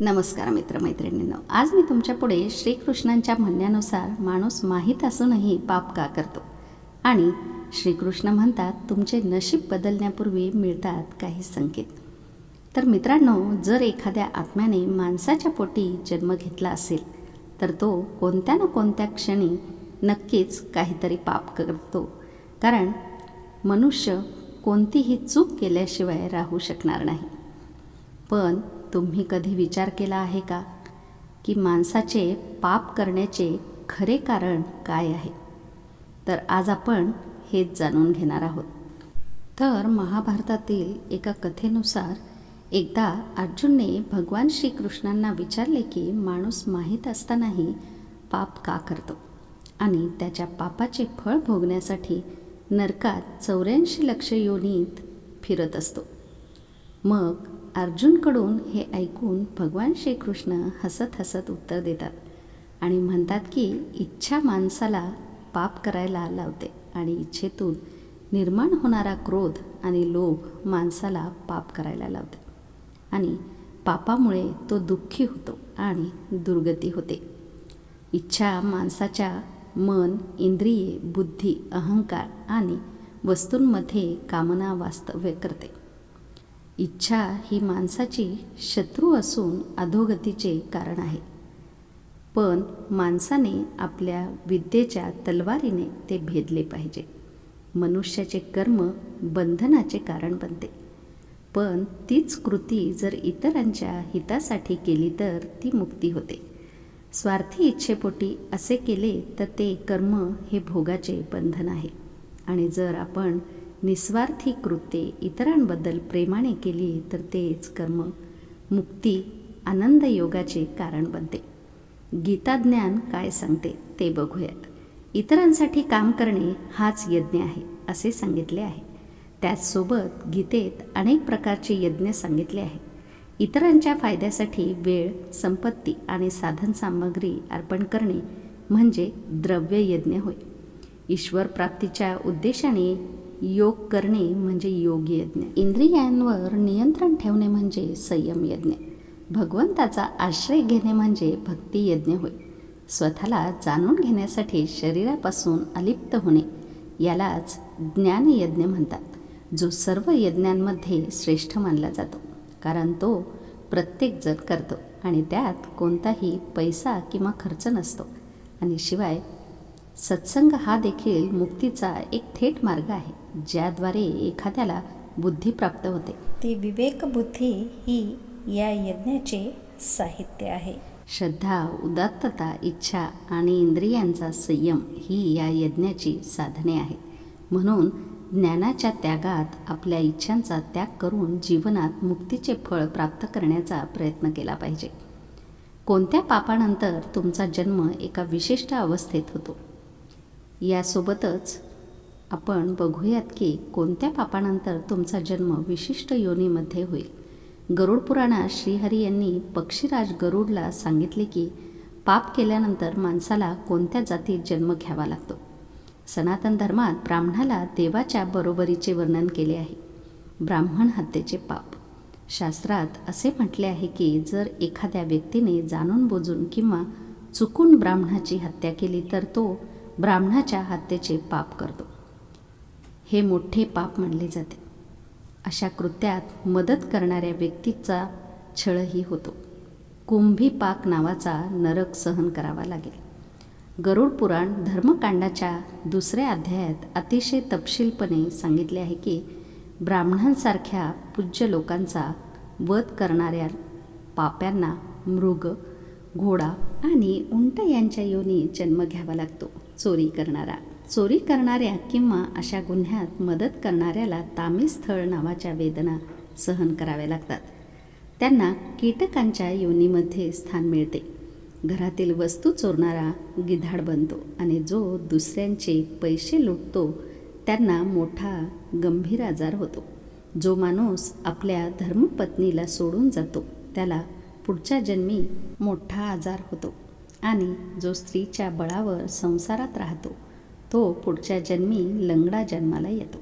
नमस्कार मित्रमैत्रिणींनो. आज मी तुमच्यापुढे श्रीकृष्णांच्या म्हणण्यानुसार माणूस माहीत असूनही पाप का करतो? आणि श्रीकृष्ण म्हणतात तुमचे नशीब बदलण्यापूर्वी मिळतात काही संकेत. तर मित्रांनो जर एखाद्या आत्म्याने माणसाच्या पोटी जन्म घेतला असेल तर तो कोणत्या ना कोणत्या क्षणी नक्कीच काहीतरी पाप करतो. कारण मनुष्य कोणतीही चूक केल्याशिवाय राहू शकणार नाही. पण तुम्ही कधी विचार केला आहे का? की माणसाचे पाप करण्याचे खरे कारण काय आहे? तर आज आपण हेच जाणून घेणार आहोत. तर महाभारतातील एका कथेनुसार एकदा अर्जुनने भगवान श्रीकृष्णांना विचारले की माणूस माहीत असतानाही पाप का करतो? आणि त्याच्या पापाचे फळ भोगण्यासाठी नरकात चौऱ्याऐंशी लक्ष योनीत फिरत असतो. मग अर्जुनकडून हे ऐकून भगवान श्रीकृष्ण हसत हसत उत्तर देतात आणि म्हणतात की इच्छा माणसाला पाप करायला लावते आणि इच्छेतून निर्माण होणारा क्रोध आणि लोभ माणसाला पाप करायला लावते. आणि पापामुळे तो दुःखी होतो आणि दुर्गती होते. इच्छा माणसाच्या मन इंद्रिये बुद्धी अहंकार आणि वस्तूंमध्ये कामना वास्तव्य करते. इच्छा ही माणसाची शत्रू असून अधोगतीचे कारण आहे. पण माणसाने आपल्या विद्येच्या तलवारीने ते भेदले पाहिजे. मनुष्याचे कर्म बंधनाचे कारण बनते. पण तीच कृती जर इतरांच्या हितासाठी केली तर ती मुक्ती होते. स्वार्थी इच्छेपोटी असे केले तर ते कर्म हे भोगाचे बंधन आहे. आणि जर आपण निस्वार्थी कृत्ये इतरांबद्दल प्रेमाने केली तर तेच कर्म मुक्ती आनंद योगाचे कारण बनते. गीताज्ञान काय सांगते ते बघूयात. इतरांसाठी काम करणे हाच यज्ञ आहे असे सांगितले आहे. त्याचसोबत गीतेत अनेक प्रकारचे यज्ञ सांगितले आहे. इतरांच्या फायद्यासाठी वेळ संपत्ती आणि साधनसामग्री अर्पण करणे म्हणजे द्रव्य यज्ञ होय. ईश्वर प्राप्तीच्या उद्देशाने योग करणे म्हणजे योग यज्ञ. इंद्रियांवर नियंत्रण ठेवणे म्हणजे संयम यज्ञ. भगवंताचा आश्रय घेणे म्हणजे भक्ती यज्ञ होय. स्वतःला जाणून घेण्यासाठी शरीरापासून अलिप्त होणे यालाच ज्ञानयज्ञ म्हणतात जो सर्व यज्ञांमध्ये श्रेष्ठ मानला जातो. कारण तो प्रत्येकजण करतो आणि त्यात कोणताही पैसा किंवा खर्च नसतो. आणि शिवाय सत्संग हा देखील मुक्तीचा एक थेट मार्ग आहे. ज्याद्वारे एखाद्याला बुद्धी प्राप्त होते. ती विवेकबुद्धी ही या यज्ञाचे साहित्य आहे. श्रद्धा उदात्तता इच्छा आणि इंद्रियांचा संयम ही या यज्ञाची साधने आहेत. म्हणून ज्ञानाच्या त्यागात आपल्या इच्छांचा त्याग करून जीवनात मुक्तीचे फळ प्राप्त करण्याचा प्रयत्न केला पाहिजे. कोणत्या पापानंतर तुमचा जन्म एका विशिष्ट अवस्थेत होतो? यासोबतच आपण बघूयात की कोणत्या पापानंतर तुमचा जन्म विशिष्ट योनीमध्ये होईल. गरुड पुराणात श्रीहरी यांनी पक्षीराज गरुडला सांगितले की पाप केल्यानंतर माणसाला कोणत्या जातीत जन्म घ्यावा लागतो? सनातन धर्मात ब्राह्मणाला देवाच्या बरोबरीचे वर्णन केले आहे. ब्राह्मण हत्येचे पाप. शास्त्रात असे म्हटले आहे की जर एखाद्या व्यक्तीने जाणून बुजून किंवा चुकून ब्राह्मणाची हत्या केली तर तो ब्राह्मणाच्या हत्येचे पाप करतो. हे मोठे पाप मानले जाते. अशा कृत्यात मदत करणाऱ्या व्यक्तीचा छळही होतो. कुंभी पाक नावाचा नरक सहन करावा लागेल. गरुड पुराण धर्मकांडाच्या दुसऱ्या अध्यायात अतिशय तपशीलपणे सांगितले आहे की ब्राह्मणांसारख्या पूज्य लोकांचा वध करणाऱ्या पाप्यांना मृग घोडा आणि उंट यांच्या योनी जन्म घ्यावा लागतो चोरी करणारा. चोरी करणाऱ्या किंवा अशा गुन्ह्यात मदत करणाऱ्याला तामिस्थळ नावाच्या वेदना सहन कराव्या लागतात. त्यांना कीटकांच्या योनीमध्ये स्थान मिळते. घरातील वस्तू चोरणारा गिधाड बनतो आणि जो दुसऱ्यांचे पैसे लुटतो त्यांना मोठा गंभीर आजार होतो. जो माणूस आपल्या धर्मपत्नीला सोडून जातो त्याला पुढच्या जन्मी मोठा आजार होतो आणि जो स्त्रीच्या बळावर संसारात राहतो. तो पुढच्या जन्मी लंगडा जन्माला येतो.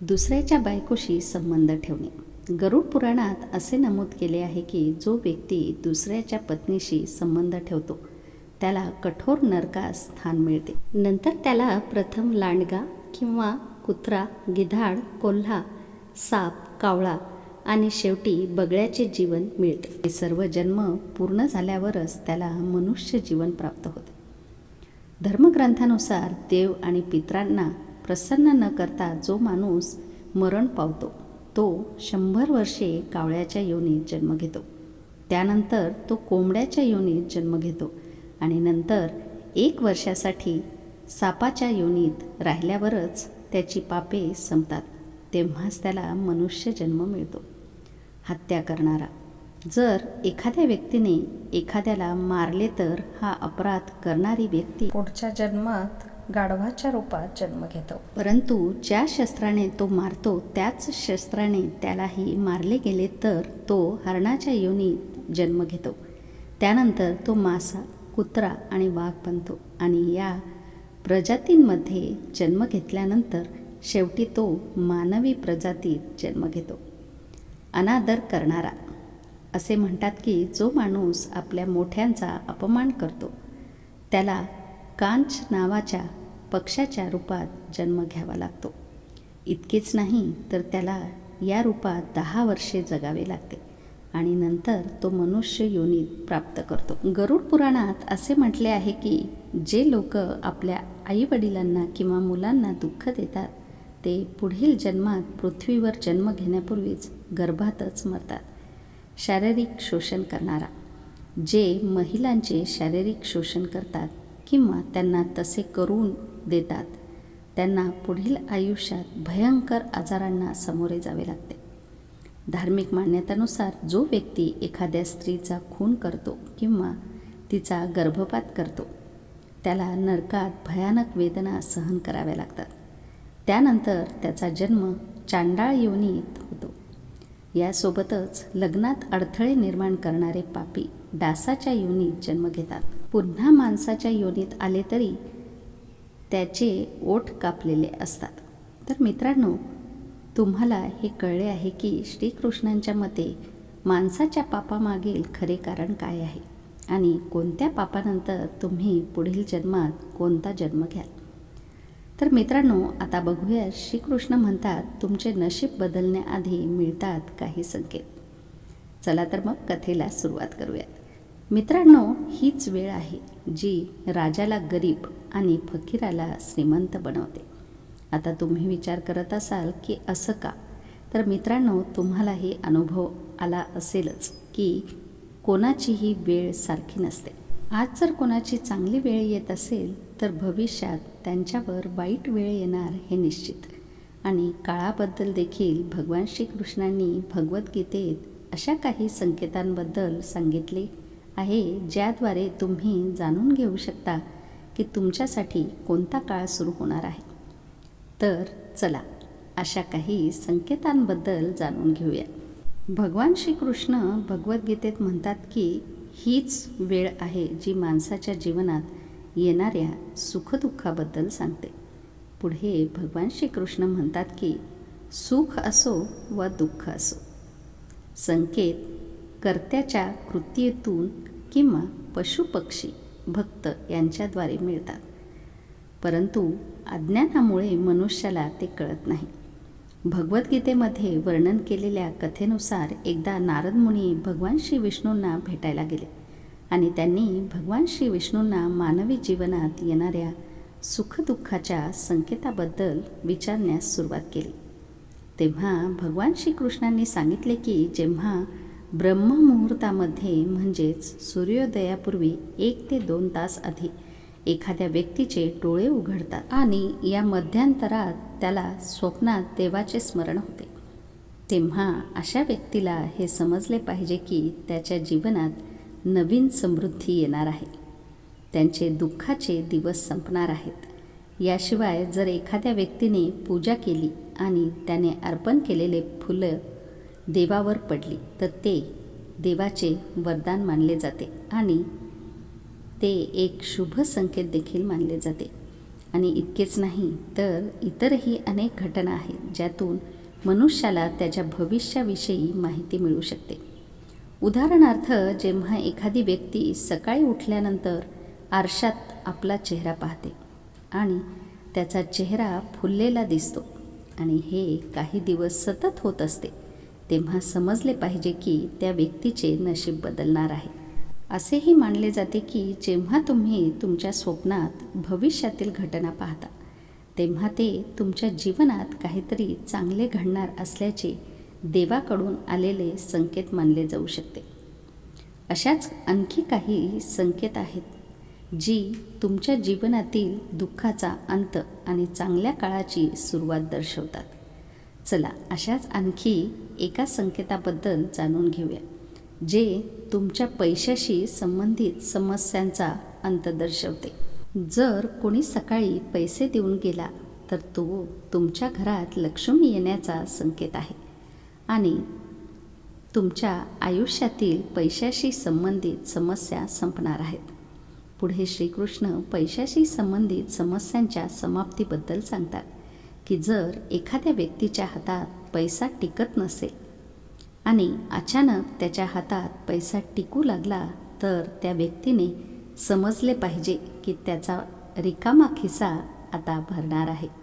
दुसऱ्याच्या बायकोशी संबंध ठेवणे. गरुड पुराणात असे नमूद केले आहे की जो व्यक्ती दुसऱ्याच्या पत्नीशी संबंध ठेवतो त्याला कठोर नरकास स्थान मिळते. नंतर त्याला प्रथम लांडगा किंवा कुत्रा गिधाड कोल्हा साप कावळा आणि शेवटी बगळ्याचे जीवन मिळते. हे सर्व जन्म पूर्ण झाल्यावरच त्याला मनुष्य जीवन प्राप्त होते. धर्मग्रंथानुसार देव आणि पित्रांना प्रसन्न न करता जो माणूस मरण पावतो तो शंभर वर्षे कावळ्याच्या योनीत जन्म घेतो. त्यानंतर तो कोंबड्याच्या योनीत जन्म घेतो आणि नंतर एक वर्षासाठी सापाच्या योनीत राहिल्यावरच त्याची पापे संपतात. तेव्हाच त्याला मनुष्य जन्म मिळतो. हत्या करणारा जर एखाद्या व्यक्तीने एखाद्याला मारले तर हा अपराध करणारी व्यक्ती पुढच्या जन्मात गाढवाच्या रूपात जन्म घेतो. परंतु ज्या शस्त्राने तो मारतो त्याच शस्त्राने त्यालाही मारले गेले तर तो हरणाच्या योनीत जन्म घेतो. त्यानंतर तो मासा कुत्रा आणि वाघ बनतो आणि या प्रजातींमध्ये जन्म घेतल्यानंतर शेवटी तो मानवी प्रजातीत जन्म घेतो. अनादर करणारा असे म्हणतात की जो माणूस आपल्या मोठ्यांचा अपमान करतो त्याला कांच नावाच्या पक्षाच्या रूपात जन्म घ्यावा लागतो. इतकेच नाही तर त्याला या रूपात दहा वर्षे जगावे लागते आणि नंतर तो मनुष्य योनीत प्राप्त करतो. गरुड पुराणात असे म्हटले आहे की जे लोक आपल्या आईवडिलांना किंवा मुलांना दुःख देतात ते पुढील जन्मात पृथ्वीवर जन्म घेण्यापूर्वीच गर्भातच मरतात. शारीरिक शोषण करणारा. जे महिलांचे शारीरिक शोषण करतात किंवा त्यांना तसे करून देतात त्यांना पुढील आयुष्यात भयंकर आजारांना सामोरे जावे लागते. धार्मिक मान्यतानुसार जो व्यक्ती एखाद्या स्त्रीचा खून करतो किंवा तिचा गर्भपात करतो त्याला नरकात भयानक वेदना सहन कराव्या लागतात. त्यानंतर त्याचा जन्म चांडाळ योनीत होतो. यासोबतच लग्नात अडथळे निर्माण करणारे पापी डासाच्या योनीत जन्म घेतात. पुन्हा माणसाच्या योनीत आले तरी त्याचे ओठ कापलेले असतात. तर मित्रांनो तुम्हाला हे कळले आहे की श्रीकृष्णांच्या मते माणसाच्या पापामागील खरे कारण काय आहे? आणि कोणत्या पापानंतर तुम्ही पुढील जन्मात कोणता जन्म घ्याल? तर मित्रांनो आता बघूया श्रीकृष्ण म्हणतात तुमचे नशीब बदलण्याआधी मिळतात काही संकेत. चला तर मग कथेला सुरुवात करूयात. मित्रांनो हीच वेळ आहे जी राजाला गरीब आणि फकीराला श्रीमंत बनवते. आता तुम्ही विचार करत असाल की असं का? तर मित्रांनो तुम्हालाही अनुभव आला असेलच की कोणाचीही वेळ सारखी नसते. आज जर कोणाची चांगली वेळ येत असेल तर भविष्यात त्यांच्यावर वाईट वेळ येणार हे निश्चित. आणि काळाबद्दल देखील भगवान श्रीकृष्णांनी भगवद्गीतेत अशा काही संकेतांबद्दल सांगितले आहे ज्याद्वारे तुम्ही जाणून घेऊ शकता की तुमच्यासाठी कोणता काळ सुरू होणार आहे. तर चला अशा काही संकेतांबद्दल जाणून घेऊया. भगवान श्रीकृष्ण भगवद्गीतेत म्हणतात की हीच वेळ आहे जी माणसाच्या जीवनात येणाऱ्या सुखदुःखाबद्दल सांगते. पुढे भगवान श्रीकृष्ण म्हणतात की सुख असो व दुःख असो संकेत कर्त्याच्या कृतीतून किंवा पशुपक्षी भक्त यांच्याद्वारे मिळतात. परंतु अज्ञानामुळे मनुष्याला ते कळत नाही. भगवद्गीतेमध्ये वर्णन केलेल्या कथेनुसार एकदा नारद मुनी भगवान श्री विष्णूंना भेटायला गेले. आणि त्यांनी भगवान श्री विष्णूंना मानवी जीवनात येणाऱ्या सुखदुःखाच्या संकेताबद्दल विचारण्यास सुरुवात केली. तेव्हा भगवान श्रीकृष्णांनी सांगितले की जेव्हा ब्रह्ममुहूर्तामध्ये म्हणजेच सूर्योदयापूर्वी एक ते दोन तास आधी एखाद्या व्यक्तीचे डोळे उघडतात आणि या मध्यांतरात त्याला स्वप्नात देवाचे स्मरण होते. तेव्हा अशा व्यक्तीला हे समजले पाहिजे की त्याच्या जीवनात नवीन समृद्धी येणार आहे. त्यांचे दुःखाचे दिवस संपणार आहेत. याशिवाय जर एखाद्या व्यक्तीने पूजा केली आणि त्याने अर्पण केलेले फुलं देवावर पडली तर ते देवाचे वरदान मानले जाते आणि ते एक शुभ संकेत देखील मानले जाते. आणि इतकेच नाही तर इतरही अनेक घटना आहेत ज्यातून मनुष्याला त्याच्या भविष्याविषयी माहिती मिळू शकते. उदाहरणार्थ जेव्हा एखादी व्यक्ती सकाळी उठल्यानंतर आरशात आपला चेहरा पाहते आणि त्याचा चेहरा फुललेला दिसतो आणि हे काही दिवस सतत होत असते तेव्हा समजले पाहिजे की त्या व्यक्तीचे नशीब बदलणार आहे. असेही मानले जाते की जेव्हा तुम्ही तुमच्या स्वप्नात भविष्यातील घटना पाहता तेव्हा ते तुमच्या जीवनात काहीतरी चांगले घडणार असल्याचे देवाकडून आलेले संकेत मानले जाऊ शकते. अशाच आणखी काही संकेत आहेत जी तुमच्या जीवनातील दुःखाचा अंत आणि चांगल्या काळाची सुरुवात दर्शवतात. चला अशाच आणखी एका संकेताबद्दल जाणून घेऊया जे तुमच्या पैशाशी संबंधित समस्यांचा अंत दर्शवते. जर कोणी सकाळी पैसे देऊन गेला तर तो तुमच्या घरात लक्ष्मी येण्याचा संकेत आहे. आणि तुमच्या आयुष्यातील पैशाशी संबंधित समस्या संपणार आहेत. पुढे श्रीकृष्ण पैशाशी संबंधित समस्यांच्या समाप्तीबद्दल सांगतात की जर एखाद्या व्यक्तीच्या हातात पैसा टिकत नसेल आणि अचानक त्याच्या हातात पैसा टिकू लागला तर त्या व्यक्तीने समजले पाहिजे की त्याचा रिकामा खिसा आता भरणार आहे.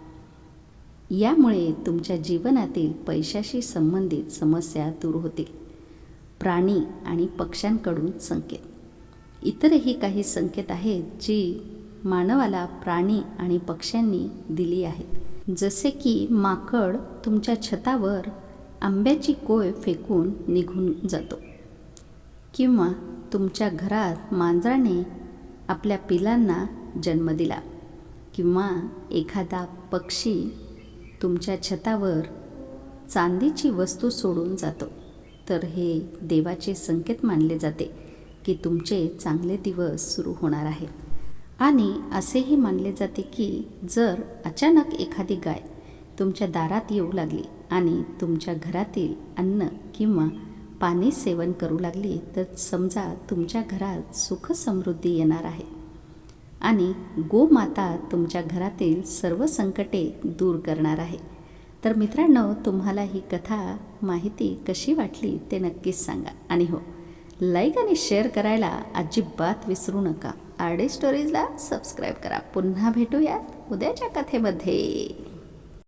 यामुळे तुमच्या जीवनातील पैशाशी संबंधित समस्या दूर होतील प्राणी आणि पक्ष्यांकडून संकेत. इतरही काही संकेत आहेत जी मानवाला प्राणी आणि पक्ष्यांनी दिली आहेत. जसे की माकड तुमच्या छतावर आंब्याची कोय फेकून निघून जातो. किंवा तुमच्या घरात मांजराने आपल्या पिलांना जन्म दिला. किंवा एखादा पक्षी तुमच्या छतावर चांदीची वस्तू सोडून जातो. तर हे देवाचे संकेत मानले जाते की तुमचे चांगले दिवस सुरू होणार आहेत. आणि असेही मानले जाते की जर अचानक एखादी गाय तुमच्या दारात येऊ लागली आणि तुमच्या घरातील अन्न किंवा पाणी सेवन करू लागली तर समजा तुमच्या घरात सुख समृद्धी येणार आहे. आणि गोमाता तुमच्या घरातील सर्व संकटे दूर करणार आहे. तर मित्रांनो तुम्हाला ही कथा माहिती कशी वाटली ते नक्कीच सांगा. आणि हो लाईक आणि शेअर करायला अजिबात विसरू नका. आर डी स्टोरीजला सबस्क्राईब करा. पुन्हा भेटूयात उद्याच्या कथेमध्ये.